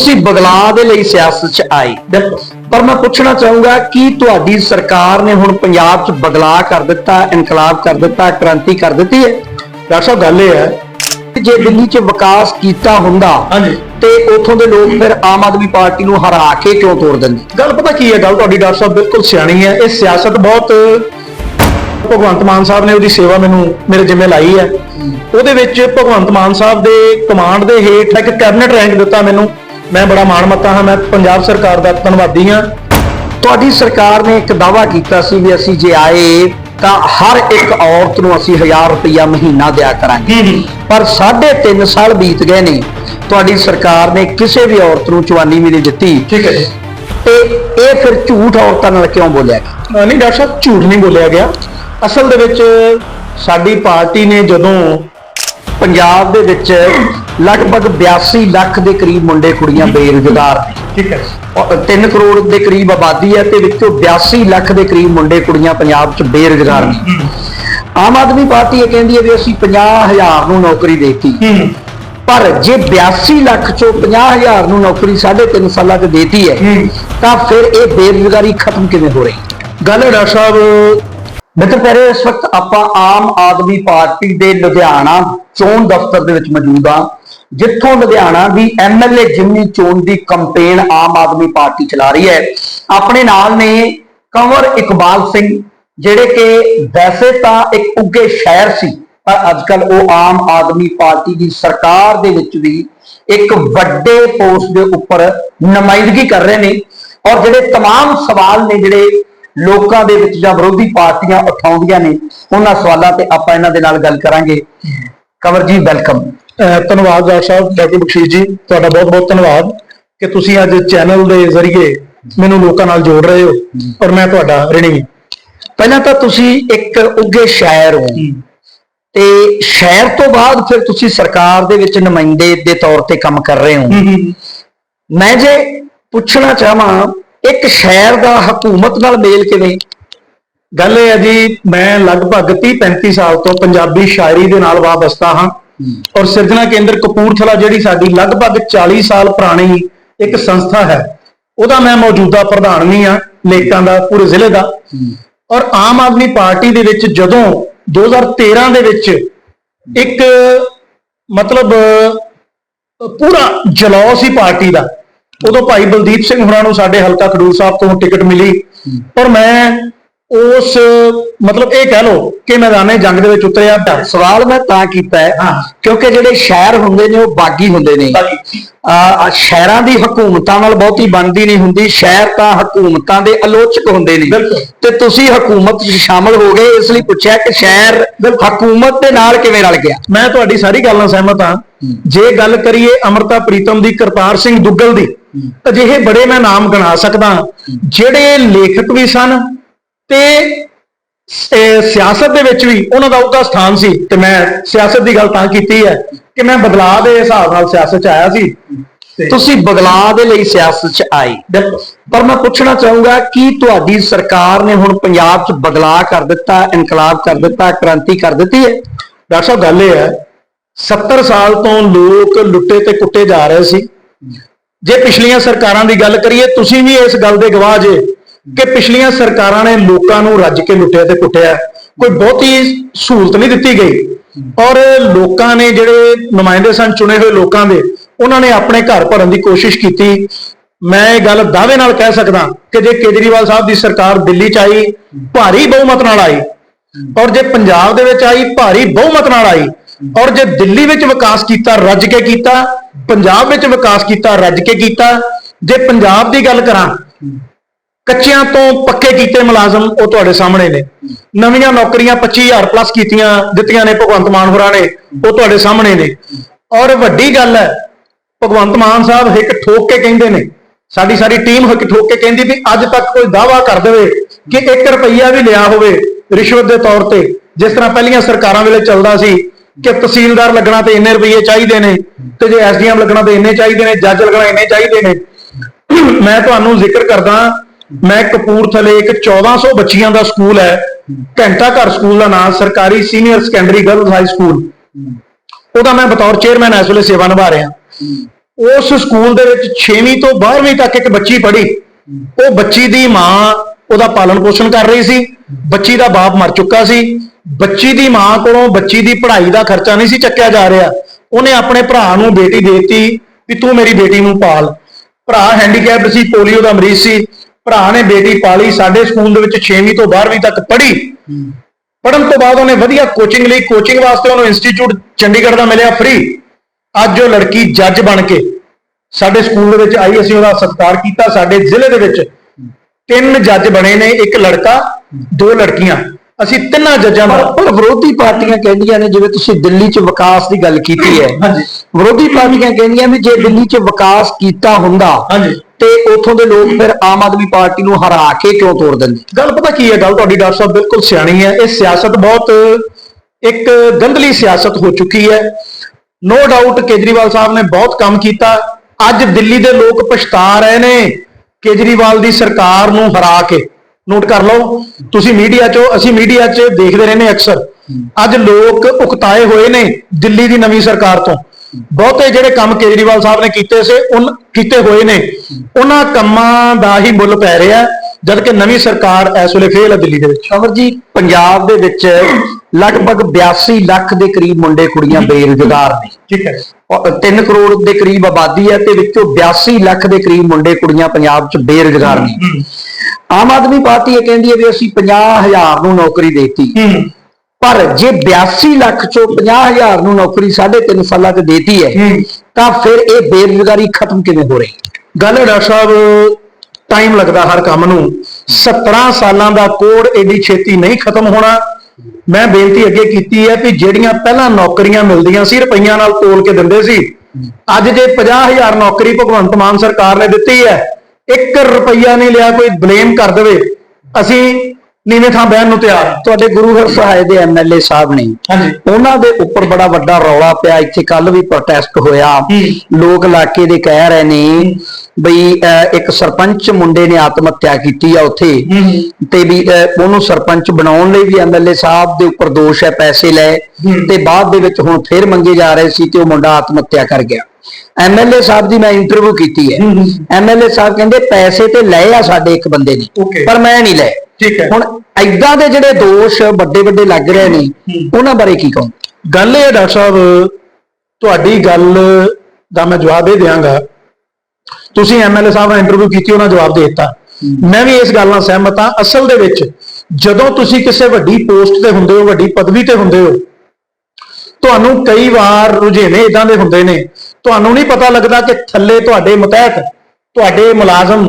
ਤੁਸੀਂ ਬਦਲਾਅ ਦੇ ਲਈ ਸਿਆਸਤ 'ਚ ਆਏ। ਪਰ ਮੈਂ ਪੁੱਛਣਾ ਚਾਹੂੰਗਾ ਕੀ ਤੁਹਾਡੀ ਸਰਕਾਰ ਨੇ ਹੁਣ ਪੰਜਾਬ 'ਚ ਬਦਲਾਅ ਕਰ ਦਿੱਤਾ ਇਨਕਲਾਬ ਕਰ ਦਿੱਤਾ ਕ੍ਰਾਂਤੀ ਕਰ ਦਿੱਤੀ ਹੈ? ਡਾਕਟਰ ਸਾਹਿਬ ਗੱਲ ਇਹ ਹੈ ਕਿ ਜੇ ਦਿੱਲੀ 'ਚ ਵਿਕਾਸ ਕੀਤਾ ਹੁੰਦਾ ਹਾਂਜੀ। ਤੇ ਉਥੋਂ ਦੇ ਲੋਕ ਫਿਰ ਆਮ ਆਦਮੀ ਪਾਰਟੀ ਨੂੰ ਹਰਾ ਕੇ ਕਿਉਂ ਤੋੜ ਦਿੰਦੇ? ਗੱਲ ਪਤਾ ਕੀ ਹੈ ਗੱਲ ਤੁਹਾਡੀ ਡਾਕਟਰ ਸਾਹਿਬ ਬਿਲਕੁਲ ਸਿਆਣੀ ਹੈ। ਇਹ ਸਿਆਸਤ ਬਹੁਤ ਭਗਵੰਤ ਮਾਨ ਸਾਹਿਬ ਨੇ ਉਹਦੀ ਸੇਵਾ ਮੈਨੂੰ ਮੇਰੇ ਜਿੰਮੇ ਲਾਈ ਹੈ। ਉਹਦੇ ਵਿੱਚ ਭਗਵੰਤ ਮਾਨ ਸਾਹਿਬ ਦੇ ਕਮਾਂਡ ਦੇ ਹੇਠ ਇੱਕ ਕੈਬਨਿਟ ਰੈਂਕ ਦਿੱਤਾ ਮੈਨੂੰ। ਮੈਂ ਬੜਾ ਮਾਣ ਮੱਤਾ ਹਾਂ ਮੈਂ ਪੰਜਾਬ ਸਰਕਾਰ ਦਾ ਧੰਨਵਾਦੀ ਹਾਂ। ਤੁਹਾਡੀ ਸਰਕਾਰ ਨੇ ਇੱਕ ਦਾਵਾ ਕੀਤਾ ਸੀ ਵੀ ਅਸੀਂ ਜੇ ਆਏ ਤਾਂ ਹਰ ਇੱਕ ਔਰਤ ਨੂੰ ਅਸੀਂ 1000 ਰੁਪਇਆ ਮਹੀਨਾ ਦਿਆ ਕਰਾਂਗੇ। ਪਰ ਸਾਢੇ 3 ਸਾਲ ਬੀਤ ਗਏ ਨੇ ਤੁਹਾਡੀ ਸਰਕਾਰ ਨੇ ਕਿਸੇ ਵੀ ਔਰਤ ਨੂੰ ਚਵਾਨੀ ਵੀ ਨਹੀਂ ਦਿੱਤੀ। ਠੀਕ ਹੈ ਤੇ ਇਹ ਫਿਰ ਝੂਠ ਔਰਤਾਂ ਨਾਲ ਕਿਉਂ ਬੋਲਿਆ ਗਿਆ? ਨਹੀਂ ਡਾਕਟਰ ਸਾਹਿਬ ਝੂਠ ਨਹੀਂ ਬੋਲਿਆ ਗਿਆ। ਅਸਲ ਦੇ ਵਿੱਚ ਸਾਡੀ ਪਾਰਟੀ ਨੇ ਜਦੋਂ ਪੰਜਾਬ ਦੇ ਵਿੱਚ ਲਗਭਗ 82 ਲੱਖ ਦੇ ਕਰੀਬ ਮੁੰਡੇ ਕੁੜੀਆਂ ਬੇਰੁਜ਼ਗਾਰ ਨੇ। ਠੀਕ ਹੈ 3 ਕਰੋੜ ਦੇ ਕਰੀਬ ਆਬਾਦੀ ਹੈ ਤੇ ਵਿੱਚੋਂ 82 ਲੱਖ ਦੇ ਕਰੀਬ ਮੁੰਡੇ ਕੁੜੀਆਂ ਪੰਜਾਬ 'ਚ ਬੇਰੁਜ਼ਗਾਰ ਨੇ। ਆਮ ਆਦਮੀ ਪਾਰਟੀ ਇਹ ਕਹਿੰਦੀ ਹੈ ਵੀ ਅਸੀਂ 50000 ਨੂੰ ਨੌਕਰੀ ਦੇਤੀ। ਪਰ ਜੇ 82 ਲੱਖ ਚੋਂ 50000 ਨੂੰ ਨੌਕਰੀ 3.5 ਸਾਲਾਂ 'ਚ ਦੇਤੀ ਹੈ। ਤਾਂ ਫਿਰ ਇਹ ਬੇਰੁਜ਼ਗਾਰੀ ਖਤਮ ਕਿਵੇਂ ਹੋ ਰਹੀ ਗੱਲ ਹੈ ਡਾਕਟਰ ਸਾਹਿਬ ਮਿੱਤਰ ਪਿਆਰੇ ਇਸ ਵਕਤ ਆਪਾਂ ਆਮ ਆਦਮੀ ਪਾਰਟੀ ਦੇ ਲੁਧਿਆਣਾ ਚੋਣ ਦਫ਼ਤਰ ਦੇ ਵਿੱਚ ਮੌਜੂਦ ਹਾਂ। ਜਿੱਥੋਂ ਲੁਧਿਆਣਾ ਦੀ ਐਮਐਲਏ ਜਿਮਨੀ ਚੋਣ ਦੀ ਕੰਪੇਨ ਆਮ ਆਦਮੀ ਪਾਰਟੀ ਚਲਾ ਰਹੀ ਹੈ ਆਪਣੇ ਨਾਲ ਨੇ ਕੰਵਰ ਇਕਬਾਲ ਸਿੰਘ ਜਿਹੜੇ ਕਿ ਵੈਸੇ ਤਾਂ ਇੱਕ ਉੱਗੇ ਸ਼ਾਇਰ ਸੀ ਪਰ ਅੱਜਕੱਲ ਉਹ ਆਮ ਆਦਮੀ ਪਾਰਟੀ ਦੀ ਸਰਕਾਰ ਦੇ ਵਿੱਚ ਵੀ ਇੱਕ ਵੱਡੇ ਪੋਸਟ ਦੇ ਉੱਪਰ ਨੁਮਾਇੰਦਗੀ ਕਰ ਰਹੇ ਨੇ ਔਰ ਜਿਹੜੇ तमाम ਸਵਾਲ ਨੇ ਜਿਹੜੇ ਲੋਕਾਂ ਦੇ ਵਿੱਚ ਜਾਂ ਵਿਰੋਧੀ ਪਾਰਟੀਆਂ ਉਠਾਉਂਦੀਆਂ ਨੇ ਉਹਨਾਂ ਸਵਾਲਾਂ ਤੇ ਆਪਾਂ ਇਹਨਾਂ ਦੇ ਨਾਲ ਗੱਲ ਕਰਾਂਗੇ ਕੰਵਰ ਜੀ ਵੈਲਕਮ ਅਹ ਧੰਨਵਾਦ ਡਾਕਟਰ ਸਾਹਿਬ ਡਾਕਟਰ ਬਖਸ਼ੀਸ਼ ਜੀ ਤੁਹਾਡਾ ਬਹੁਤ ਬਹੁਤ ਧੰਨਵਾਦ ਕਿ ਤੁਸੀਂ ਅੱਜ ਚੈਨਲ ਦੇ ਜ਼ਰੀਏ ਮੈਨੂੰ ਲੋਕਾਂ ਨਾਲ ਜੋੜ ਰਹੇ ਹੋ ਔਰ ਮੈਂ ਤੁਹਾਡਾ ਰਿਣੀ। ਪਹਿਲਾਂ ਤਾਂ ਤੁਸੀਂ ਇੱਕ ਉੱਗੇ ਸ਼ਾਇਰ ਹੋ। ਤੇ ਸ਼ਾਇਰ ਤੋਂ ਬਾਅਦ ਫਿਰ ਤੁਸੀਂ ਸਰਕਾਰ ਦੇ ਵਿੱਚ ਨੁਮਾਇੰਦੇ ਦੇ ਤੌਰ ਤੇ ਕੰਮ ਕਰ ਰਹੇ ਹੋ। ਮੈਂ ਜੇ ਪੁੱਛਣਾ ਚਾਹਾਂ ਇੱਕ ਸ਼ਾਇਰ ਦਾ ਹਕੂਮਤ ਨਾਲ ਮੇਲ ਕਿਵੇਂ? ਗੱਲ ਇਹ ਹੈ ਜੀ ਮੈਂ ਲਗਭਗ 30 35 ਸਾਲ ਤੋਂ ਪੰਜਾਬੀ ਸ਼ਾਇਰੀ ਦੇ ਨਾਲ ਵਾਬਸਤਾ ਹਾਂ। ਔਰ ਸਿਰਜਣਾ ਕੇਂਦਰ ਕਪੂਰਥਲਾ ਜਿਹੜੀ ਸਾਡੀ ਲਗਭਗ 40 ਸਾਲ ਪੁਰਾਣੀ ਇੱਕ ਸੰਸਥਾ ਹੈ ਉਹਦਾ ਮੈਂ ਮੌਜੂਦਾ ਪ੍ਰਧਾਨ ਵੀ ਹਾਂ ਲੇਖਾਂ ਦਾ ਪੂਰੇ ਜ਼ਿਲ੍ਹੇ ਦਾ। ਔਰ ਆਮ ਆਦਮੀ ਪਾਰਟੀ ਦੇ ਵਿੱਚ ਜਦੋਂ 2013 ਦੇ ਵਿੱਚ ਇੱਕ ਮਤਲਬ ਪੂਰਾ ਜਲਾਉ ਸੀ ਪਾਰਟੀ ਦਾ ਉਦੋਂ ਭਾਈ ਬਲਦੀਪ ਸਿੰਘ ਹੋਰਾਂ ਨੂੰ ਸਾਡੇ ਹਲਕਾ ਖਡੂਰ ਸਾਹਿਬ ਤੋਂ ਟਿਕਟ ਮਿਲੀ। ਪਰ ਮੈਂ ਉਸ ਮਤਲਬ ਇਹ ਕਹਿ ਲਓ ਕਿ ਮੈਦਾਨੇ ਜੰਗ ਦੇ ਵਿੱਚ ਉਤਰਿਆ ਸਵਾਲ ਮੈਂ ਤਾਂ ਕੀਤਾ ਹੈ। ਕਿਉਂਕਿ ਜਿਹੜੇ ਸ਼ਾਇਰ ਹੁੰਦੇ ਨੇ ਉਹ ਬਾਗੀ ਹੁੰਦੇ ਨੇ। ਆ ਸ਼ਹਿਰਾਂ ਦੀ ਹਕੂਮਤਾਂ ਨਾਲ ਬਹੁਤੀ ਬਣਦੀ ਨਹੀਂ ਹੁੰਦੀ। ਸ਼ਹਿਰ ਤਾਂ ਹਕੂਮਤਾਂ ਦੇ ਆਲੋਚਕ ਹੁੰਦੇ ਨੇ। ਤੇ ਤੁਸੀਂ ਹਕੂਮਤ ਵਿੱਚ ਸ਼ਾਮਲ ਹੋ ਗਏ ਇਸ ਲਈ ਪੁੱਛਿਆ ਕਿ ਸ਼ਹਿਰ ਹਕੂਮਤ ਦੇ ਨਾਲ ਕਿਵੇਂ ਰਲ ਗਿਆ? ਮੈਂ ਤੁਹਾਡੀ ਸਾਰੀ ਗੱਲ ਨਾਲ ਸਹਿਮਤ ਹਾਂ। ਜੇ ਗੱਲ ਕਰੀਏ ਅਮਰਤਾ ਪ੍ਰੀਤਮ ਦੀ ਕਰਤਾਰ ਸਿੰਘ ਦੁੱਗਲ ਦੀ ਅਜਿਹੇ ਬੜੇ ਮੈਂ ਨਾਮ ਗਿਣਾ ਸਕਦਾ। ਜਿਹੜੇ ਲੇਖਕ ਵੀ ਸਨ ਤੇ ਸਿਆਸਤ ਦੇ ਵਿੱਚ ਵੀ ਉਹਨਾਂ ਦਾ ਉਹਦਾ ਸਥਾਨ ਸੀ ਤੇ ਮੈਂ ਸਿਆਸਤ ਦੀ ਗੱਲ ਤਾਂ ਕੀਤੀ ਹੈ ਕਿ ਮੈਂ ਬਦਲਾਅ ਦੇ ਹਿਸਾਬ ਨਾਲ ਸਿਆਸਤ 'ਚ ਆਇਆ ਸੀ। ਤੁਸੀਂ ਬਦਲਾਅ ਦੇ ਲਈ ਸਿਆਸਤ 'ਚ ਆਏ। ਪਰ ਮੈਂ ਪੁੱਛਣਾ ਚਾਹੂੰਗਾ ਕੀ ਤੁਹਾਡੀ ਸਰਕਾਰ ਨੇ ਹੁਣ ਪੰਜਾਬ 'ਚ ਬਦਲਾਅ ਕਰ ਦਿੱਤਾ ਇਨਕਲਾਬ ਕਰ ਦਿੱਤਾ ਕ੍ਰਾਂਤੀ ਕਰ ਦਿੱਤੀ ਹੈ? ਡਾਕਟਰ ਸਾਹਿਬ ਗੱਲ ਇਹ ਹੈ 70 ਸਾਲ ਤੋਂ ਲੋਕ ਲੁੱਟੇ ਤੇ ਕੁੱਟੇ ਜਾ ਰਹੇ ਸੀ। ਜੇ ਪਿਛਲੀਆਂ ਸਰਕਾਰਾਂ ਦੀ ਗੱਲ ਕਰੀਏ ਤੁਸੀਂ ਵੀ ਇਸ ਗੱਲ ਦੇ ਗਵਾਹ ਜੇ। ਕਿ ਪਿਛਲੀਆਂ ਸਰਕਾਰਾਂ ਨੇ ਲੋਕਾਂ ਨੂੰ ਰੱਜ ਕੇ ਲੁੱਟਿਆ ਤੇ ਕੁੱਟਿਆ। ਕੋਈ ਬਹੁਤੀ ਸਹੂਲਤ ਨਹੀਂ ਦਿੱਤੀ ਗਈ। ਔਰ ਲੋਕਾਂ ਨੇ ਜਿਹੜੇ ਨੁਮਾਇੰਦੇ ਸਨ, ਚੁਣੇ ਹੋਏ ਲੋਕਾਂ ਦੇ, ਉਹਨਾਂ ਨੇ ਆਪਣੇ ਘਰ ਭਰਨ ਦੀ ਕੋਸ਼ਿਸ਼ ਕੀਤੀ। ਮੈਂ ਇਹ ਗੱਲ ਦਾਅਵੇ ਨਾਲ ਕਹਿ ਸਕਦਾ ਕਿ ਜੇ ਕੇਜਰੀਵਾਲ ਸਾਹਿਬ ਦੀ ਸਰਕਾਰ ਦਿੱਲੀ ਚ ਆਈ, ਭਾਰੀ ਬਹੁਮਤ ਨਾਲ ਆਈ, ਔਰ ਜੇ ਪੰਜਾਬ ਦੇ ਵਿੱਚ ਆਈ, ਭਾਰੀ ਬਹੁਮਤ ਨਾਲ ਆਈ, ਔਰ ਜੇ ਦਿੱਲੀ ਵਿੱਚ ਵਿਕਾਸ ਕੀਤਾ, ਰੱਜ ਕੇ ਕੀਤਾ, ਪੰਜਾਬ ਵਿੱਚ ਵਿਕਾਸ ਕੀਤਾ, ਰੱਜ ਕੇ ਕੀਤਾ, ਜੇ ਪੰਜਾਬ ਦੀ ਗੱਲ ਕਰਾਂ ਕੱਚਿਆਂ ਤੋਂ ਪੱਕੇ ਕੀਤੇ ਮੁਲਾਜ਼ਮ ਉਹ ਤੁਹਾਡੇ ਸਾਹਮਣੇ ਨੇ। ਨਵੀਆਂ ਨੌਕਰੀਆਂ 25000 ਪਲੱਸ ਕੀਤੀਆਂ, ਦਿੱਤੀਆਂ ਨੇ ਭਗਵੰਤ ਮਾਨ ਹੋਰਾਂ ਨੇ, ਉਹ ਤੁਹਾਡੇ ਸਾਹਮਣੇ ਨੇ। ਔਰ ਵੱਡੀ ਗੱਲ ਹੈ, ਭਗਵੰਤ ਮਾਨ ਸਾਹਿਬ ਇੱਕ ਠੋਕ ਕੇ ਕਹਿੰਦੇ ਨੇ, ਸਾਡੀ ਸਾਰੀ ਟੀਮ ਇੱਕ ਠੋਕ ਕੇ ਕਹਿੰਦੀ ਵੀ ਅੱਜ ਤੱਕ ਕੋਈ ਦਾਵਾ ਕਰ ਦੇਵੇ ਕਿ 1 ਰੁਪਈਆ ਵੀ ਲਿਆ ਹੋਵੇ ਰਿਸ਼ਵਤ ਦੇ ਤੌਰ ਤੇ। ਜਿਸ ਤਰ੍ਹਾਂ ਪਹਿਲੀਆਂ ਸਰਕਾਰਾਂ ਵੇਲੇ ਚੱਲਦਾ ਸੀ ਕਿ ਤਹਿਸੀਲਦਾਰ ਲੱਗਣਾ ਤੇ ਇੰਨੇ ਰੁਪਏ ਚਾਹੀਦੇ ਨੇ ਤੇ ਜੇ ਐਸਡੀਐਮ ਲੱਗਣਾ ਤੇ ਇੰਨੇ ਚਾਹੀਦੇ ਨੇ, ਜੱਜ ਲੱਗਣਾ ਇੰਨੇ ਚਾਹੀਦੇ ਨੇ। ਮੈਂ ਤੁਹਾਨੂੰ ਜ਼ਿਕਰ ਕਰਦਾ ਮੈਂ ਕਪੂਰਥਲੇ ਇੱਕ 1400 ਬੱਚੀਆਂ ਦਾ ਸਕੂਲ ਹੈ ਘੰਟਾ ਘਰ ਸਕੂਲ ਦਾ ਨਾਮ ਸਰਕਾਰੀ senior secondary girls high school. ਉਹਦਾ ਮੈਂ ਬਤੌਰ ਚੇਅਰਮੈਨ ਇਸ ਵੇਲੇ ਸੇਵਾ ਨਿਭਾ ਰਿਹਾ। ਉਸ ਸਕੂਲ ਦੇ ਵਿੱਚ 6ਵੀਂ ਤੋਂ 12ਵੀਂ ਤੱਕ ਇੱਕ ਬੱਚੀ ਪੜ੍ਹੀ। ਉਹ ਬੱਚੀ ਦੀ ਮਾਂ ਉਹਦਾ ਪਾਲਣ ਪੋਸ਼ਣ ਕਰ ਰਹੀ ਸੀ। ਬੱਚੀ ਦਾ ਬਾਪ ਮਰ ਚੁੱਕਾ ਸੀ। ਬੱਚੀ ਦੀ ਮਾਂ ਕੋਲੋਂ ਬੱਚੀ ਦੀ ਪੜ੍ਹਾਈ ਦਾ ਖਰਚਾ ਨਹੀਂ ਸੀ ਚੱਕਿਆ ਜਾ ਰਿਹਾ। ਉਹਨੇ ਆਪਣੇ ਭਰਾ ਨੂੰ ਬੇਟੀ ਦੇਤੀ ਵੀ ਤੂੰ ਮੇਰੀ ਬੇਟੀ ਨੂੰ ਪਾਲ। ਭਰਾ ਹੈਂਡੀਕੈਪਡ ਸੀ, ਪੋਲੀਓ ਦਾ ਮਰੀਜ਼ ਸੀ। ਭਰਾ ਨੇ ਬੇਟੀ ਪਾਲੀ ਸਾਡੇ ਸਕੂਲ ਦੇ ਵਿੱਚ 6ਵੀਂ ਤੋਂ 12ਵੀਂ ਤੱਕ ਪੜ੍ਹੀ। ਪੜਨ ਤੋਂ ਬਾਅਦ ਉਹਨੇ ਵਧੀਆ ਕੋਚਿੰਗ ਲਈ। ਕੋਚਿੰਗ ਵਾਸਤੇ ਉਹਨੂੰ ਇੰਸਟੀਚਿਊਟ ਚੰਡੀਗੜ੍ਹ ਦਾ ਮਿਲਿਆ ਫ੍ਰੀ ਅੱਜ ਉਹ ਲੜਕੀ ਜੱਜ ਬਣ ਕੇ ਸਾਡੇ ਸਕੂਲ ਦੇ ਵਿੱਚ ਆਈ। ਅਸੀਂ ਉਹਦਾ ਸਤਿਕਾਰ ਕੀਤਾ। ਸਾਡੇ ਜ਼ਿਲ੍ਹੇ ਦੇ ਵਿੱਚ ਤਿੰਨ ਜੱਜ ਬਣੇ ਨੇ। ਇੱਕ ਲੜਕਾ ਦੋ ਲੜਕੀਆਂ। ਅਸੀਂ ਤਿੰਨਾਂ ਜੱਜਾਂ ਦਾ ਪਰ ਵਿਰੋਧੀ ਪਾਰਟੀਆਂ ਕਹਿੰਦੀਆਂ ਨੇ ਜਿਵੇਂ ਤੁਸੀਂ ਦਿੱਲੀ 'ਚ ਵਿਕਾਸ ਦੀ ਗੱਲ ਕੀਤੀ ਹੈ। ਹਾਂਜੀ। ਵਿਰੋਧੀ ਪਾਰਟੀਆਂ ਕਹਿੰਦੀਆਂ ਵੀ ਜੇ ਦਿੱਲੀ 'ਚ ਵਿਕਾਸ ਕੀਤਾ ਹੁੰਦਾ ਹਾਂਜੀ। ਤੇ ਉੱਥੋਂ ਦੇ ਲੋਕ ਫਿਰ ਆਮ ਆਦਮੀ ਪਾਰਟੀ ਨੂੰ ਹਰਾ ਕੇ ਕਿਉਂ ਤੋੜ ਦਿੰਦੇ? ਗੱਲ ਪਤਾ ਕੀ ਹੈ ਗੱਲ ਤੁਹਾਡੀ ਡਾਕਟਰ ਸਾਹਿਬ ਬਿਲਕੁਲ ਸਿਆਣੀ ਹੈ। ਇਹ ਸਿਆਸਤ ਬਹੁਤ ਇੱਕ ਗੰਦਲੀ ਸਿਆਸਤ ਹੋ ਚੁੱਕੀ ਹੈ। ਨੋ ਡਾਊਟ ਕੇਜਰੀਵਾਲ ਸਾਹਿਬ ਨੇ ਬਹੁਤ ਕੰਮ ਕੀਤਾ। ਅੱਜ ਦਿੱਲੀ ਦੇ ਲੋਕ ਪਛਤਾ ਰਹੇ ਨੇ ਕੇਜਰੀਵਾਲ ਦੀ ਸਰਕਾਰ ਨੂੰ ਹਰਾ ਕੇ। ਨੋਟ ਕਰ ਲਓ ਤੁਸੀਂ ਮੀਡੀਆ 'ਚੋਂ ਅਸੀਂ ਮੀਡੀਆ 'ਚ ਦੇਖਦੇ ਰਹਿੰਦੇ ਅਕਸਰ। ਅੱਜ ਲੋਕ ਉਕਤਾਏ ਹੋਏ ਨੇ ਦਿੱਲੀ ਦੀ ਨਵੀਂ ਸਰਕਾਰ ਤੋਂ। ਬਹੁਤੇ ਜਿਹੜੇ ਕੰਮ ਕੇਜਰੀਵਾਲ ਸਾਹਿਬ ਨੇ ਕੀਤੇ ਸੀ ਉਨ ਕੀਤੇ ਹੋਏ ਨੇ ਉਹਨਾਂ ਕੰਮਾਂ ਦਾ ਹੀ ਮੁੱਲ ਪੈ ਰਿਹਾ ਜਦ ਕਿ ਨਵੀਂ ਸਰਕਾਰ ਇਸ ਵੇਲੇ ਫੇਲ ਹੈ ਦਿੱਲੀ ਦੇ ਵਿੱਚ। ਅਮਰ ਜੀ ਪੰਜਾਬ ਦੇ ਵਿੱਚ ਲਗਭਗ 82 ਲੱਖ ਦੇ ਕਰੀਬ ਮੁੰਡੇ ਕੁੜੀਆਂ ਬੇਰੁਜ਼ਗਾਰ ਨੇ। ਠੀਕ ਹੈ। 3 ਕਰੋੜ ਦੇ ਕਰੀਬ ਆਬਾਦੀ ਹੈ ਤੇ ਵਿੱਚੋਂ 82 ਲੱਖ ਦੇ ਕਰੀਬ ਮੁੰਡੇ ਕੁੜੀਆਂ ਪੰਜਾਬ 'ਚ ਬੇਰੁਜ਼ਗਾਰ ਨੇ। ਆਮ ਆਦਮੀ ਪਾਰਟੀ ਇਹ ਕਹਿੰਦੀ ਹੈ ਵੀ ਅਸੀਂ 50000 ਨੂੰ ਨੌਕਰੀ ਦੇਤੀ। ਪਰ ਜੇ 82 ਲੱਖ ਚੋਂ 50000 ਨੂੰ ਨੌਕਰੀ 3.5 ਸਾਲਾਂ 'ਚ ਦੇਤੀ ਹੈ ਹੂੰ। ਤਾਂ ਫਿਰ ਇਹ ਬੇਰੁਜ਼ਗਾਰੀ ਖਤਮ ਕਿਵੇਂ ਹੋ ਰਹੀ? ਗੱਲ ਹੈ ਡਾਕਟਰ ਸਾਹਿਬ ਟਾਈਮ ਲੱਗਦਾ ਹਰ ਕੰਮ ਨੂੰ। 17 ਸਾਲਾਂ ਦਾ ਕੋਡ ਏਡੀ ਛੇਤੀ ਨਹੀਂ ਖਤਮ ਹੋਣਾ। ਮੈਂ ਬੇਨਤੀ ਅੱਗੇ ਕੀਤੀ ਹੈ ਕਿ ਜਿਹੜੀਆਂ ਪਹਿਲਾਂ ਨੌਕਰੀਆਂ ਮਿਲਦੀਆਂ ਸੀ ਰੁਪਈਆਂ ਨਾਲ ਤੋਲ ਕੇ ਦਿੰਦੇ ਸੀ ਅੱਜ ਜੇ 50000 ਨੌਕਰੀ ਭਗਵੰਤ ਮਾਨ ਸਰਕਾਰ ਨੇ ਦਿੱਤੀ ਹੈ 1 ਰੁਪਈਆ ਨਹੀਂ ਲਿਆ ਕੋਈ ਬਲੇਮ ਕਰ ਦੇਵੇ। ਅਸੀਂ ਨੀਵੇਂ ਥਾਂ ਬਹਿਣ ਨੂੰ ਤਿਆਰ। ਤੁਹਾਡੇ ਗੁਰੂ ਹਰ ਸਹਾਇ ਦੇ ਐਮਐਲਏ ਸਾਹਿਬ ਨੇ। ਹਾਂਜੀ। ਉਹਨਾਂ ਦੇ ਉੱਪਰ ਬੜਾ ਵੱਡਾ ਰੌਲਾ ਪਿਆ। ਇੱਥੇ ਕੱਲ ਵੀ ਪ੍ਰੋਟੈਸਟ ਹੋਇਆ। ਲੋਕ ਇਲਾਕੇ ਦੇ ਕਹਿ ਰਹੇ ਨੇ ਬਈ ਅਹ, ਇੱਕ ਸਰਪੰਚ ਮੁੰਡੇ ਨੇ ਆਤਮ ਹੱਤਿਆ ਕੀਤੀ ਆ ਉੱਥੇ। ਤੇ ਵੀ ਅਹ, ਉਹਨੂੰ ਸਰਪੰਚ ਬਣਾਉਣ ਲਈ ਵੀ ਐਮਐਲਏ ਸਾਹਿਬ ਦੇ ਉੱਪਰ ਦੋਸ਼ ਹੈ ਪੈਸੇ ਲੈ ਤੇ ਬਾਅਦ ਦੇ ਵਿੱਚ ਹੁਣ ਫੇਰ ਮੰਗੇ ਜਾ ਰਹੇ ਸੀ ਤੇ ਉਹ ਮੁੰਡਾ ਆਤਮ ਹੱਤਿਆ ਕਰ ਗਿਆ। ਐਮਐਲਏ ਸਾਹਿਬ ਦੀ ਮੈਂ ਇੰਟਰਵਿਊ ਕੀਤੀ ਹੈ। ਐਮਐਲਏ ਸਾਹਿਬ ਕਹਿੰਦੇ ਪੈਸੇ ਤੇ ਲਏ ਆ ਸਾਡੇ ਇੱਕ ਬੰਦੇ ਨੇ. ਪਰ ਮੈਂ ਨਹੀਂ ਲਏ। ਠੀਕ ਹੈ। ਹੁਣ ਐਦਾਂ ਦੇ ਜਿਹੜੇ ਦੋਸ਼ ਵੱਡੇ ਵੱਡੇ ਲੱਗ ਰਹੇ ਨੇ ਉਹਨਾਂ ਬਾਰੇ ਕੀ ਕਹੋ ਗੱਲ ਇਹ ਡਾਕਟਰ ਸਾਹਿਬ ਤੁਹਾਡੀ ਗੱਲ ਦਾ ਮੈਂ ਜਵਾਬ ਇਹ ਦਿਆਂਗਾ। ਤੁਸੀਂ ਐਮਐਲਏ ਸਾਹਿਬ ਨਾਲ ਇੰਟਰਵਿਊ ਕੀਤੀ ਉਹਨਾਂ ਜਵਾਬ ਦੇ ਦਿੱਤਾ। ਮੈਂ ਵੀ ਇਸ ਗੱਲ ਨਾਲ ਸਹਿਮਤ ਹਾਂ। ਅਸਲ ਦੇ ਵਿੱਚ ਜਦੋਂ ਤੁਸੀਂ ਕਿਸੇ ਵੱਡੀ ਪੋਸਟ ਤੇ ਹੁੰਦੇ ਹੋ ਵੱਡੀ ਪਦਵੀ ਤੇ ਹੁੰਦੇ ਹੋ ਤੁਹਾਨੂੰ ਕਈ ਵਾਰ ਰੁਝੇਵੇਂ ਇਦਾਂ ਦੇ ਹੁੰਦੇ ਨੇ ਤੁਹਾਨੂੰ ਨਹੀਂ ਪਤਾ ਲੱਗਦਾ ਕਿ ਥੱਲੇ ਤੁਹਾਡੇ ਮਤਹਿਤ ਤੁਹਾਡੇ ਮੁਲਾਜ਼ਮ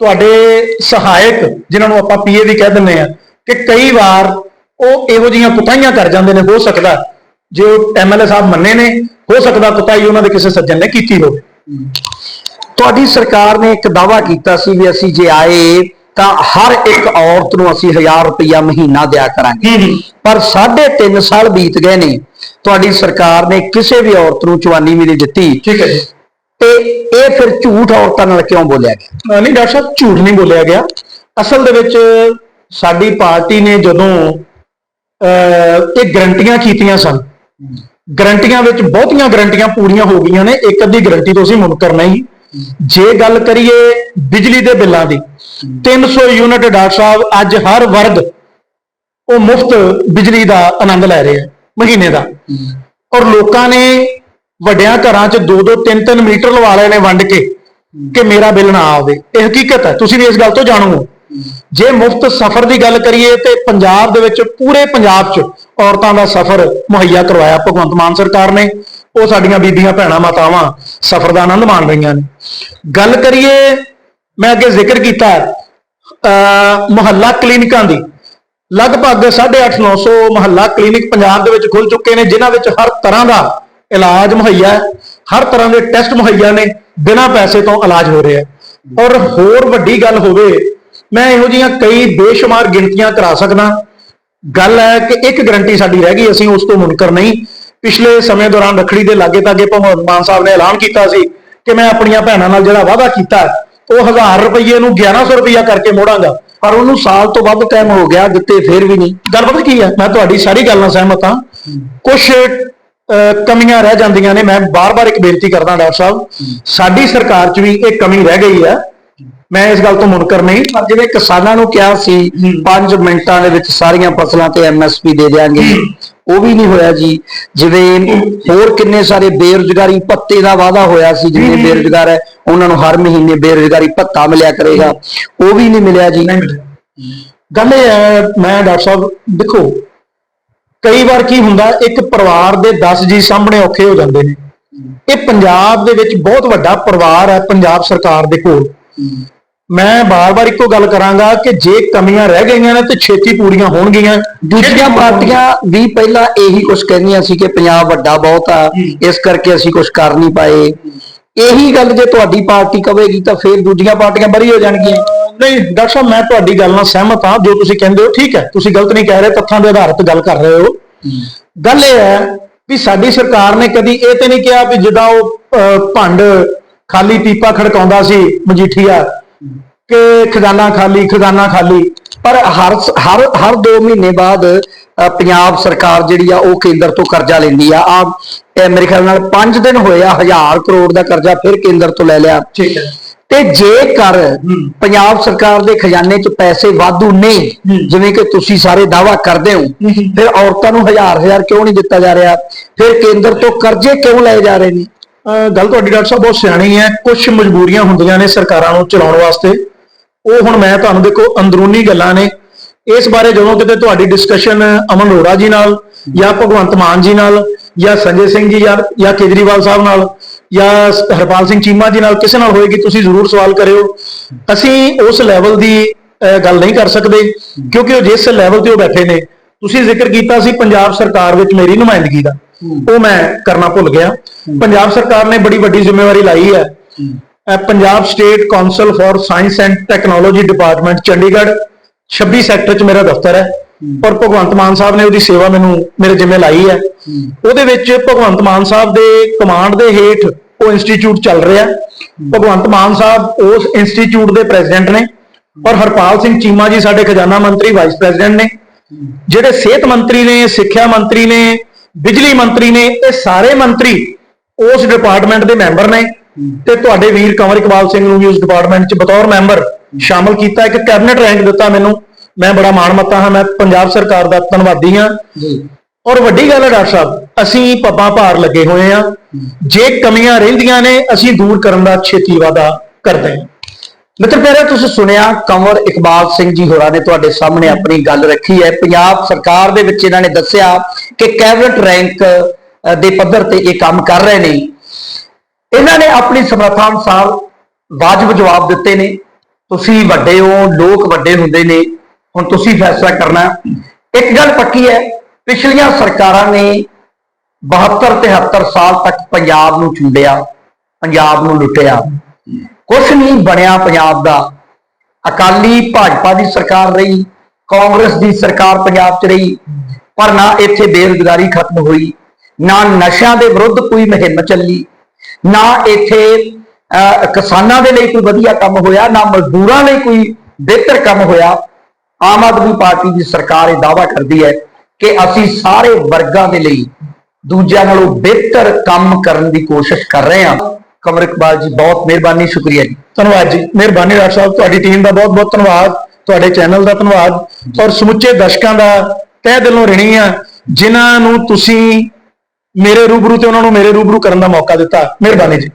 ਤੁਹਾਡੇ ਸਹਾਇਕ ਜਿਨ੍ਹਾਂ ਨੂੰ ਆਪਾਂ ਪੀਏ ਵੀ ਕਹਿ ਦਿੰਦੇ ਆ ਕਿ ਕਈ ਵਾਰ ਉਹ ਇਹੋ ਜਿਹੀਆਂ ਕੁਤਾਈਆਂ ਕਰ ਜਾਂਦੇ ਨੇ ਹੋ ਸਕਦਾ ਜੇ ਉਹ ਐਮਐਲਏ ਸਾਹਿਬ ਮੰਨੇ ਨੇ ਹੋ ਸਕਦਾ ਕੁਤਾਈ ਉਹਨਾਂ ਦੇ ਕਿਸੇ ਸੱਜਣ ਨੇ ਕੀਤੀ ਹੋਵੇ। ਤੁਹਾਡੀ ਸਰਕਾਰ ਨੇ ਇੱਕ ਦਾਵਾ ਕੀਤਾ ਸੀ ਵੀ ਅਸੀਂ ਜੇ ਆਏ ਤਾਂ ਹਰ ਇੱਕ ਔਰਤ ਨੂੰ ਅਸੀਂ 1000 ਰੁਪਇਆ ਮਹੀਨਾ ਦਿਆ ਕਰਾਂਗੇ। ਪਰ 3.5 ਸਾਲ ਬੀਤ ਗਏ ਨੇ ਤੁਹਾਡੀ ਸਰਕਾਰ ਨੇ ਕਿਸੇ ਵੀ ਔਰਤ ਨੂੰ ਚਵਾਨੀ ਵੀ ਨਹੀਂ ਦਿੱਤੀ। ਠੀਕ ਹੈ ਜੀ। ਤੇ ਇਹ ਫਿਰ ਝੂਠ ਔਰਤਾਂ ਨਾਲ ਕਿਉਂ ਬੋਲਿਆ ਗਿਆ? ਨਹੀਂ ਡਾਕਟਰ ਸਾਹਿਬ ਝੂਠ ਨਹੀਂ ਬੋਲਿਆ ਗਿਆ। ਅਸਲ ਦੇ ਵਿੱਚ ਸਾਡੀ ਪਾਰਟੀ ਨੇ ਜਦੋਂ ਅਹ, ਇਹ ਗਰੰਟੀਆਂ ਕੀਤੀਆਂ ਸਨ ਗਰੰਟੀਆਂ ਵਿੱਚ ਬਹੁਤੀਆਂ ਗਰੰਟੀਆਂ ਪੂਰੀਆਂ ਹੋ ਗਈਆਂ ਨੇ ਇੱਕ ਅੱਧੀ ਗਰੰਟੀ ਤੋਂ ਅਸੀਂ ਮੁਨਕਰ ਨਹੀਂ। ਜੇ ਗੱਲ ਕਰੀਏ ਬਿਜਲੀ ਦੇ ਬਿੱਲਾਂ ਦੀ 300 ਯੂਨਿਟ ਡਾਕਟਰ ਸਾਹਿਬ ਅੱਜ ਹਰ ਵਰਗ ਉਹ ਮੁਫਤ ਬਿਜਲੀ ਦਾ ਆਨੰਦ ਲੈ ਰਹੇ ਆ। ਮਹੀਨੇ ਦਾ। ਔਰ ਲੋਕਾਂ ਨੇ ਵੱਡਿਆਂ ਘਰਾਂ 'ਚ 2-2 3-3 ਮੀਟਰ ਲਵਾ ਲਏ ਨੇ ਵੰਡ ਕੇ ਕਿ ਮੇਰਾ ਬਿੱਲ ਨਾ ਆਵੇ। ਇਹ ਹਕੀਕਤ ਹੈ। ਤੁਸੀਂ ਵੀ ਇਸ ਗੱਲ ਤੋਂ ਜਾਣੂ। ਹੋ ਜੇ ਮੁਫਤ ਸਫ਼ਰ ਦੀ ਗੱਲ ਕਰੀਏ ਤੇ ਪੰਜਾਬ ਦੇ ਵਿੱਚ ਪੂਰੇ ਪੰਜਾਬ 'ਚ ਔਰਤਾਂ ਦਾ ਸਫ਼ਰ ਮੁਹੱਈਆ ਕਰਵਾਇਆ ਭਗਵੰਤ ਮਾਨ ਸਰਕਾਰ ਨੇ। ਉਹ ਸਾਡੀਆਂ ਬੀਬੀਆਂ, ਭੈਣਾਂ, ਮਾਤਾਵਾਂ ਸਫ਼ਰ ਦਾ ਆਨੰਦ ਮਾਣ ਰਹੀਆਂ ਨੇ। ਗੱਲ ਕਰੀਏ, ਮੈਂ ਅੱਗੇ ਜ਼ਿਕਰ ਕੀਤਾ ਅ ਮੁਹੱਲਾ ਕਲੀਨਿਕਾਂ ਦੀ। ਲਗਭਗ 850 900 ਮੁਹੱਲਾ ਕਲੀਨਿਕ ਪੰਜਾਬ ਦੇ ਵਿੱਚ ਖੁੱਲ ਚੁੱਕੇ ਨੇ, ਜਿਨ੍ਹਾਂ ਵਿੱਚ ਹਰ ਤਰ੍ਹਾਂ ਦਾ ਇਲਾਜ ਮੁਹੱਈਆ ਹੈ, ਹਰ ਤਰ੍ਹਾਂ ਦੇ ਟੈਸਟ ਮੁਹੱਈਆ ਨੇ, ਬਿਨਾਂ ਪੈਸੇ ਤੋਂ ਇਲਾਜ ਹੋ ਰਿਹਾ ਹੈ। ਔਰ ਹੋਰ ਵੱਡੀ ਗੱਲ ਹੋਵੇ, ਮੈਂ ਇਹੋ ਜਿਹੀਆਂ ਕਈ ਬੇਸ਼ੁਮਾਰ ਗਿਣਤੀਆਂ ਕਰਾ ਸਕਦਾ। ਗੱਲ ਹੈ ਕਿ ਇੱਕ ਗਰੰਟੀ ਸਾਡੀ ਰਹਿ ਗਈ, ਅਸੀਂ ਉਸ ਤੋਂ ਮੁਨਕਰ ਨਹੀਂ। ਪਿਛਲੇ ਸਮੇਂ ਦੌਰਾਨ ਰੱਖੜੀ ਦੇ ਲਾਗੇ ਤਾਗੇ ਭਗਵੰਤ ਮਾਨ ਸਾਹਿਬ ਨੇ ਐਲਾਨ ਕੀਤਾ ਸੀ ਕਿ ਮੈਂ ਆਪਣੀਆਂ ਭੈਣਾਂ ਨਾਲ ਜਿਹੜਾ ਵਾਅਦਾ ਕੀਤਾ, ਉਹ 1000 ਰੁਪਏ ਨੂੰ 1100 ਰੁਪਇਆ ਕਰਕੇ ਮੋੜਾਂਗਾ। ਪਰ ਉਹਨੂੰ ਸਾਲ ਤੋਂ ਵੱਧ ਟਾਈਮ ਹੋ ਗਿਆ ਦਿੱਤੇ ਫੇਰ ਵੀ ਨਹੀਂ। ਗੱਲ ਪਤਾ ਕੀ ਹੈ? ਮੈਂ ਤੁਹਾਡੀ ਸਾਰੀ ਗੱਲ ਨਾਲ ਸਹਿਮਤ ਹਾਂ। ਕੁਝ ਕਮੀਆਂ ਰਹਿ ਜਾਂਦੀਆਂ ਨੇ। ਮੈਂ ਬਾਰ-ਬਾਰ ਇੱਕ ਬੇਨਤੀ ਕਰਦਾ ਡਾਕਟਰ ਸਾਹਿਬ ਸਾਡੀ ਸਰਕਾਰ 'ਚ ਵੀ ਇਹ ਕਮੀ ਰਹਿ ਗਈ ਹੈ। ਮੈਂ ਇਸ ਗੱਲ ਤੋਂ ਮੁਨਕਰ ਨਹੀਂ ਪਰ ਜਿਵੇਂ ਕਿਸਾਨਾਂ ਨੂੰ ਕਿਹਾ ਸੀ 5 ਮਿੰਟਾਂ ਦੇ ਵਿੱਚ ਸਾਰੀਆਂ ਫਸਲਾਂ ਤੇ ਐਮਐਸਪੀ ਦੇ ਦੇਾਂਗੇ ਉਹ ਵੀ ਨਹੀਂ ਹੋਇਆ ਜੀ। ਜਿਵੇਂ ਹੋਰ ਕਿੰਨੇ ਸਾਰੇ ਬੇਰੁਜ਼ਗਾਰੀ ਭੱਤੇ ਦਾ ਵਾਅਦਾ ਹੋਇਆ ਸੀ ਜਿੰਨੇ ਬੇਰੁਜ਼ਗਾਰ ਹੈ ਉਹਨਾਂ ਨੂੰ ਹਰ ਮਹੀਨੇ ਬੇਰੁਜ਼ਗਾਰੀ ਭੱਤਾ ਮਿਲਿਆ ਕਰੇਗਾ। ਉਹ ਵੀ ਨਹੀਂ ਮਿਲਿਆ ਜੀ। ਗੱਲ ਇਹ ਹੈ ਮੈਂ ਡਾਕਟਰ ਸਾਹਿਬ ਦੇਖੋ ਕਈ ਵਾਰ ਕੀ ਹੁੰਦਾ ਇੱਕ ਪਰਿਵਾਰ ਦੇ 10 ਜੀ ਸਾਹਮਣੇ ਔਖੇ ਹੋ ਜਾਂਦੇ ਨੇ। ਇਹ ਪੰਜਾਬ ਦੇ ਵਿੱਚ ਬਹੁਤ ਵੱਡਾ ਪਰਿਵਾਰ ਹੈ ਪੰਜਾਬ ਸਰਕਾਰ ਦੇ ਕੋਲ। ਮੈਂ ਬਾਰ-ਬਾਰ ਇੱਕੋ ਗੱਲ ਕਰਾਂਗਾ ਕਿ ਜੇ ਕਮੀਆਂ ਰਹਿ ਗਈਆਂ ਨੇ ਤੇ ਛੇਤੀ ਪੂਰੀਆਂ ਹੋਣਗੀਆਂ। ਦੂਜੀਆਂ ਪਾਰਟੀਆਂ ਵੀ ਪਹਿਲਾਂ ਇਹੀ ਕੁਝ ਕਹਿੰਦੀਆਂ ਸੀ ਕਿ ਪੰਜਾਬ ਵੱਡਾ ਬਹੁਤ ਆ ਇਸ ਕਰਕੇ ਅਸੀਂ ਕੁਝ ਕਰ ਨਹੀਂ ਪਾਏ। ਇਹੀ ਗੱਲ ਜੇ ਤੁਹਾਡੀ ਪਾਰਟੀ ਕਵੇਗੀ ਤਾਂ ਫਿਰ ਦੂਜੀਆਂ ਪਾਰਟੀਆਂ ਬਰੀ ਹੋ ਜਾਣਗੀਆਂ। ਨਹੀਂ ਡਾਕਟਰ ਸਾਹਿਬ ਮੈਂ ਤੁਹਾਡੀ ਗੱਲ ਨਾਲ ਸਹਿਮਤ ਹਾਂ। ਜੋ ਤੁਸੀਂ ਕਹਿੰਦੇ ਹੋ ਠੀਕ ਹੈ। ਤੁਸੀਂ ਗਲਤ ਨਹੀਂ ਕਹਿ ਰਹੇ ਤੱਥਾਂ ਦੇ ਆਧਾਰ ਤੇ ਗੱਲ ਕਰ ਰਹੇ ਹੋ। ਗੱਲ ਇਹ ਹੈ ਵੀ ਸਾਡੀ ਸਰਕਾਰ ਨੇ ਕਦੀ ਇਹ ਤੇ ਨਹੀਂ ਕਿਹਾ ਵੀ ਜਿੱਦਾਂ ਉਹ ਭੰਡ ਖਾਲੀ ਪੀਪਾ ਖੜਕਾਉਂਦਾ ਸੀ ਮਜੀਠੀਆ। ਕਿ ਖਜ਼ਾਨਾ ਖਾਲੀ ਖਜ਼ਾਨਾ ਖਾਲੀ। ਪਰ ਹਰ ਹਰ ਹਰ 2 ਮਹੀਨੇ ਬਾਅਦ ਪੰਜਾਬ ਸਰਕਾਰ ਜਿਹੜੀ ਆ ਉਹ ਕੇਂਦਰ ਤੋਂ ਕਰਜ਼ਾ ਲੈਂਦੀ ਆ। ਆ ਮੇਰੇ ਖਿਆਲ ਨਾਲ 5 ਦਿਨ ਹੋਏ ਆ 1000 ਕਰੋੜ ਦਾ ਕਰਜ਼ਾ ਫਿਰ ਕੇਂਦਰ ਤੋਂ ਲੈ ਲਿਆ। ਠੀਕ ਹੈ। ਤੇ ਜੇਕਰ ਪੰਜਾਬ ਸਰਕਾਰ ਦੇ ਖਜ਼ਾਨੇ 'ਚ ਪੈਸੇ ਵਾਧੂ ਨੇ ਜਿਵੇਂ ਕਿ ਤੁਸੀਂ ਸਾਰੇ ਦਾਵਾ ਕਰਦੇ ਹੋ। ਫਿਰ ਔਰਤਾਂ ਨੂੰ ਹਜ਼ਾਰ ਹਜ਼ਾਰ ਕਿਉਂ ਨਹੀਂ ਦਿੱਤਾ ਜਾ ਰਿਹਾ? ਫਿਰ ਕੇਂਦਰ ਤੋਂ ਕਰਜ਼ੇ ਕਿਉਂ ਲਏ ਜਾ ਰਹੇ ਨੇ? ਗੱਲ ਤੁਹਾਡੀ ਡਾਕਟਰ ਸਾਹਿਬ ਬਹੁਤ ਸਿਆਣੀ ਹੈ। ਕੁਝ ਮਜਬੂਰੀਆਂ ਹੁੰਦੀਆਂ ਨੇ ਸਰਕਾਰਾਂ ਨੂੰ ਚਲਾਉਣ ਵਾਸਤੇ। ਉਹ ਹੁਣ ਮੈਂ ਤੁਹਾਨੂੰ ਦੇਖੋ ਅੰਦਰੂਨੀ ਗੱਲਾਂ ਨੇ। ਇਸ ਬਾਰੇ ਜਦੋਂ ਕਿਤੇ ਤੁਹਾਡੀ ਡਿਸਕਸ਼ਨ ਅਮਨ ਅਰੋੜਾ ਜੀ ਨਾਲ ਜਾਂ ਭਗਵੰਤ ਮਾਨ ਜੀ ਨਾਲ ਜਾਂ ਸੰਜੇ ਸਿੰਘ ਜੀ ਜਾਂ ਜਾਂ ਕੇਜਰੀਵਾਲ ਸਾਹਿਬ ਨਾਲ ਜਾਂ ਹਰਪਾਲ ਸਿੰਘ ਚੀਮਾ ਜੀ ਨਾਲ ਕਿਸੇ ਨਾਲ ਹੋਏਗੀ, ਤੁਸੀਂ ਜ਼ਰੂਰ ਸਵਾਲ ਕਰਿਓ। ਅਸੀਂ ਉਸ ਲੈਵਲ ਦੀ ਗੱਲ ਨਹੀਂ ਕਰ ਸਕਦੇ, ਕਿਉਂਕਿ ਉਹ ਜਿਸ ਲੈਵਲ ਤੇ ਉਹ ਬੈਠੇ ਨੇ। ਤੁਸੀਂ ਜ਼ਿਕਰ ਕੀਤਾ ਸੀ ਪੰਜਾਬ ਸਰਕਾਰ ਵਿੱਚ ਮੇਰੀ ਨੁਮਾਇੰਦਗੀ ਦਾ। ਉਹ ਮੈਂ ਕਰਨਾ ਭੁੱਲ ਗਿਆ। ਪੰਜਾਬ ਸਰਕਾਰ ਨੇ ਬੜੀ ਵੱਡੀ ਜ਼ਿੰਮੇਵਾਰੀ ਲਾਈ ਹੈ। Punjab state council for science and technology department Chandigarh 26 sector 'ਚ ਮੇਰਾ ਦਫ਼ਤਰ ਹੈ। ਔਰ ਭਗਵੰਤ ਮਾਨ ਸਾਹਿਬ ਨੇ ਉਹਦੀ ਸੇਵਾ ਮੈਨੂੰ, ਮੇਰੇ ਜ਼ਿੰਮੇ ਲਾਈ ਹੈ। ਉਹਦੇ ਵਿੱਚ ਭਗਵੰਤ ਮਾਨ ਸਾਹਿਬ ਦੇ ਕਮਾਂਡ ਦੇ ਹੇਠ ਉਹ ਇੰਸਟੀਚਿਊਟ ਚੱਲ ਰਿਹਾ ਭਗਵੰਤ ਮਾਨ ਸਾਹਿਬ ਉਸ ਇੰਸਟੀਚਿਊਟ ਦੇ ਪ੍ਰੈਜ਼ੀਡੈਂਟ ਨੇ ਔਰ ਹਰਪਾਲ ਸਿੰਘ ਚੀਮਾ ਜੀ ਸਾਡੇ ਖਜ਼ਾਨਾ ਮੰਤਰੀ ਵਾਈਸ ਪ੍ਰੈਜ਼ੀਡੈਂਟ ਨੇ। ਜਿਹੜੇ ਸਿਹਤ ਮੰਤਰੀ ਨੇ, ਸਿੱਖਿਆ ਮੰਤਰੀ ਨੇ ਬਿਜਲੀ ਮੰਤਰੀ ਨੇ ਇਹ ਸਾਰੇ ਮੰਤਰੀ ਉਸ ਡਿਪਾਰਟਮੈਂਟ ਦੇ ਮੈਂਬਰ ਨੇ ਤੇ ਤੁਹਾਡੇ ਵੀਰ ਕੰਵਰ ਇਕਬਾਲ ਸਿੰਘ ਨੂੰ ਵੀ ਉਸ ਡਿਪਾਰਟਮੈਂਟ 'ਚ ਬਤੌਰ ਮੈਂਬਰ ਸ਼ਾਮਲ ਕੀਤਾ ਇੱਕ ਕੈਬਨਿਟ ਰੈਂਕ ਦਿੱਤਾ ਮੈਨੂੰ। ਮੈਂ ਬੜਾ ਮਾਣਮੱਤਾ ਹਾਂ। ਮੈਂ ਪੰਜਾਬ ਸਰਕਾਰ ਦਾ ਧੰਨਵਾਦੀ ਹਾਂ। ਔਰ ਵੱਡੀ ਗੱਲ ਹੈ ਡਾਕਟਰ ਸਾਹਿਬ ਅਸੀਂ ਪੱਪਾਂ ਭਾਰ ਲੱਗੇ ਹੋਏ ਆ ਜੇ ਕਮੀਆਂ ਰਹਿੰਦੀਆਂ ਨੇ ਅਸੀਂ ਦੂਰ ਕਰਨ ਦਾ ਛੇਤੀ ਵਾਅਦਾ ਕਰਦੇ ਹਾਂ। ਮਿੱਤਰ ਪਿਆਰੇ ਤੁਸੀਂ ਸੁਣਿਆ ਕੰਵਰ ਇਕਬਾਲ ਸਿੰਘ ਜੀ ਹੋਰਾਂ ਨੇ ਤੁਹਾਡੇ ਸਾਹਮਣੇ ਆਪਣੀ ਗੱਲ ਰੱਖੀ ਹੈ। ਪੰਜਾਬ ਸਰਕਾਰ ਦੇ ਵਿੱਚ ਇਹਨਾਂ ਨੇ ਦੱਸਿਆ ਕਿ ਕੈਬਨਿਟ ਰੈਂਕ ਦੇ ਪੱਧਰ ਤੇ ਇਹ ਕੰਮ ਕਰ ਰਹੇ ਨੇ। ਇਹਨਾਂ ਨੇ ਆਪਣੀ ਸਮਰੱਥਾ ਅਨੁਸਾਰ ਵਾਜਬ ਜਵਾਬ ਦਿੱਤੇ ਨੇ। ਤੁਸੀਂ ਵੱਡੇ ਹੋ, ਲੋਕ ਵੱਡੇ ਹੁੰਦੇ ਨੇ। ਹੁਣ ਤੁਸੀਂ ਫੈਸਲਾ ਕਰਨਾ। ਇੱਕ ਗੱਲ ਪੱਕੀ ਹੈ, ਪਿਛਲੀਆਂ ਸਰਕਾਰਾਂ ਨੇ 72 73 ਸਾਲ ਤੱਕ ਪੰਜਾਬ ਨੂੰ ਚੁੰਡਿਆ ਪੰਜਾਬ ਨੂੰ ਲੁੱਟਿਆ। ਕੁਛ ਨਹੀਂ ਬਣਿਆ ਪੰਜਾਬ ਦਾ। ਅਕਾਲੀ ਭਾਜਪਾ ਦੀ ਸਰਕਾਰ ਰਹੀ ਕਾਂਗਰਸ ਦੀ ਸਰਕਾਰ ਪੰਜਾਬ 'ਚ ਰਹੀ ਪਰ ਨਾ ਇੱਥੇ ਬੇਰੁਜ਼ਗਾਰੀ ਖਤਮ ਹੋਈ ਨਾ ਨਸ਼ਿਆਂ ਦੇ ਵਿਰੁੱਧ ਕੋਈ ਮੁਹਿੰਮ ਚੱਲੀ ਨਾ ਇੱਥੇ ਅਹ, ਕਿਸਾਨਾਂ ਦੇ ਲਈ ਕੋਈ ਵਧੀਆ ਕੰਮ ਹੋਇਆ ਨਾ ਮਜ਼ਦੂਰਾਂ ਲਈ ਕੋਈ ਬਿਹਤਰ ਕੰਮ ਹੋਇਆ। ਆਮ ਆਦਮੀ ਪਾਰਟੀ ਦੀ ਸਰਕਾਰ ਇਹ ਦਾਅਵਾ ਕਰਦੀ ਹੈ ਕਿ ਅਸੀਂ ਸਾਰੇ ਵਰਗਾਂ ਦੇ ਲਈ ਦੂਜਿਆਂ ਨਾਲੋਂ ਬਿਹਤਰ ਕੰਮ ਕਰਨ ਦੀ ਕੋਸ਼ਿਸ਼ ਕਰ ਰਹੇ ਹਾਂ। ਕਮਰ ਇਕਬਾਲ ਜੀ, ਬਹੁਤ ਮਿਹਰਬਾਨੀ, ਸ਼ੁਕਰੀਆ ਜੀ। ਧੰਨਵਾਦ ਜੀ। ਮਿਹਰਬਾਨੀ ਡਾਕਟਰ ਸਾਹਿਬ, ਤੁਹਾਡੀ ਟੀਮ ਦਾ ਬਹੁਤ ਬਹੁਤ ਧੰਨਵਾਦ, ਤੁਹਾਡੇ ਚੈਨਲ ਦਾ ਧੰਨਵਾਦ ਔਰ ਸਮੁੱਚੇ ਦਰਸ਼ਕਾਂ ਦਾ ਤਹਿ ਦਿਲੋਂ ਰਿਣੀ ਆ, ਜਿਨ੍ਹਾਂ ਨੂੰ ਤੁਸੀਂ ਮੇਰੇ ਰੂਬਰੂ ਤੇ ਉਹਨਾਂ ਨੂੰ ਮੇਰੇ ਰੂਬਰੂ ਕਰਨ ਦਾ ਮੌਕਾ ਦਿੱਤਾ। ਮਿਹਰਬਾਨੀ ਜੀ।